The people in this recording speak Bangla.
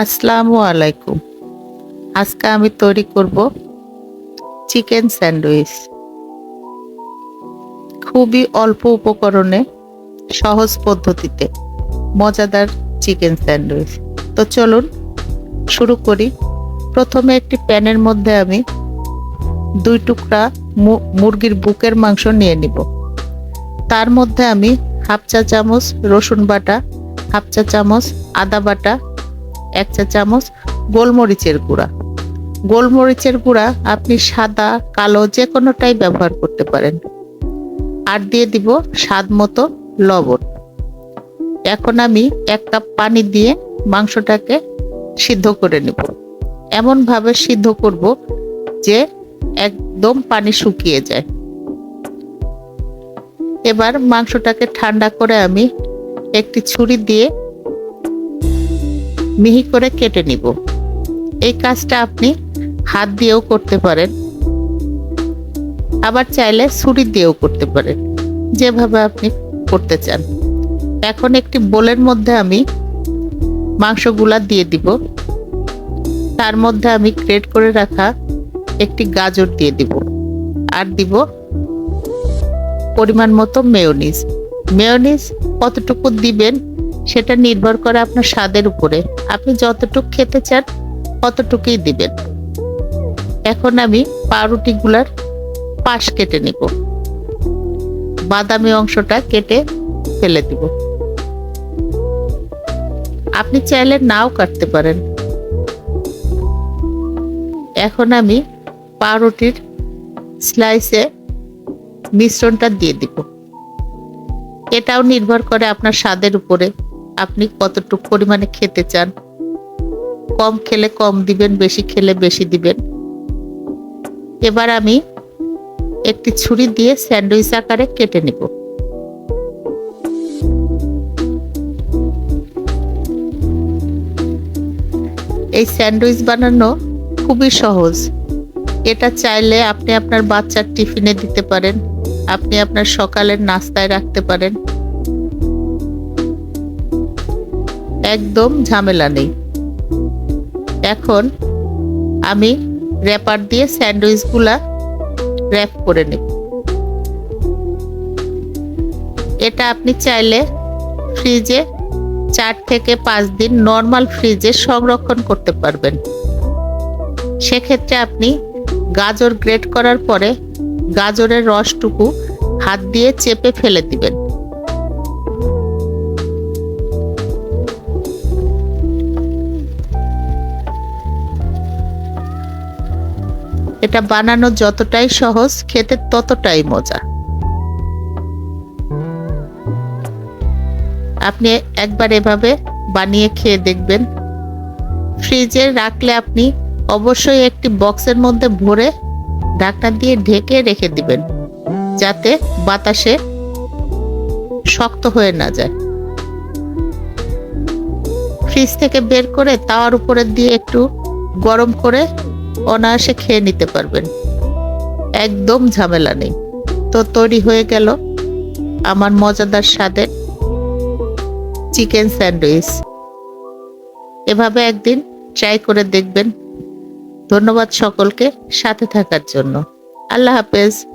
আসসালামু আলাইকুম। আজকে আমি তৈরি করব চিকেন স্যান্ডউইচ। খুবই অল্প উপকরণে, সহজ পদ্ধতিতে মজাদার চিকেন স্যান্ডউইচ। তো চলুন শুরু করি। প্রথমে একটি প্যানের মধ্যে আমি দুই টুকরা মুরগির বুকের মাংস নিয়ে নিব। তার মধ্যে আমি হাফ চা চামচ রসুন বাটা, হাফ চা চামচ আদা বাটা এক চা চামচ গোলমরিচের গুঁড়া। গোলমরিচের গুঁড়া আপনি সাদা, কালো যে কোনোটাই ব্যবহার করতে পারেন। আর দিয়ে দিব স্বাদ মতো লবণ। এখন আমি এক কাপ পানি দিয়ে মাংসটাকে সিদ্ধ করে নেব। এমনভাবে সিদ্ধ করব যে একদম পানি শুকিয়ে যায়। এবার মাংসটাকে ঠান্ডা করে আমি একটি ছুরি দিয়ে মিহি করে কেটে নিব। এই কাজটা আপনি হাত দিয়েও করতে পারেন। আবার চাইলে ছুরি দিয়েও করতে পারেন। যেভাবে আপনি করতে চান। এখন একটি বোলের মধ্যে আমি মাংসগুলা দিয়ে দিব। তার মধ্যে আমি গ্রেট করে রাখা একটি গাজর দিয়ে দিব। আর দিব পরিমাণ মতো মেয়োনিজ। মেয়োনিজ কতটুকু দিবেন সেটা নির্ভর করে আপনার স্বাদের উপরে। আপনি যতটুকু খেতে চান ততটুকুই দিবেন। এখন আমি পাউরুটিগুলার পাশ কেটে নিব। বাদামি অংশটা কেটে ফেলে দিব। আপনি চাইলে নাও কাটতে পারেন। এখন আমি পাউরুটির স্লাইসে মিশ্রণটা দিয়ে দিব। এটাও নির্ভর করে আপনার স্বাদের উপরে। আপনি কতটুকু পরিমাণে খেতে চান? কম খেলে কম দিবেন, বেশি খেলে বেশি দিবেন। এবার আমি একটি ছুরি দিয়ে স্যান্ডউইচ আকারে কেটে নেব। এই স্যান্ডউইচ বানানো খুবই সহজ। এটা চাইলে আপনি আপনার বাচ্চার টিফিনে দিতে পারেন, আপনি আপনার সকালের নাস্তায় রাখতে পারেন। একদম ঝামেলা নেই। এখন আমি র্যাপার দিয়ে স্যান্ডউইচগুলা র্যাপ করে নেব। এটা আপনি চাইলে ফ্রিজে চার থেকে পাঁচ দিন নর্মাল ফ্রিজে সংরক্ষণ করতে পারবেন। সেক্ষেত্রে আপনি গাজর গ্রেট করার পরে গাজরের রসটুকু হাত দিয়ে চেপে ফেলে দিবেন। এটা বানানো যতটাই সহজ, খেতে ততটাই মজা। আপনি একবার এভাবে বানিয়ে খেয়ে দেখবেন। ফ্রিজে রাখলে আপনি অবশ্যই একটি বক্সের মধ্যে ভরে ঢাকনা দিয়ে ঢেকে রেখে দিবেন, যাতে বাতাসে শক্ত হয়ে না যায়। ফ্রিজ থেকে বের করে তাওয়ার উপরে দিয়ে একটু গরম করে অনায়াসে খেয়ে নিতে পারবেন। একদম ঝামেলা নেই। তো তৈরি হয়ে গেল আমার মজাদার স্বাদের চিকেন স্যান্ডউইচ। এভাবে একদিন ট্রাই করে দেখবেন। ধন্যবাদ সকলকে সাথে থাকার জন্য। আল্লাহ হাফেজ।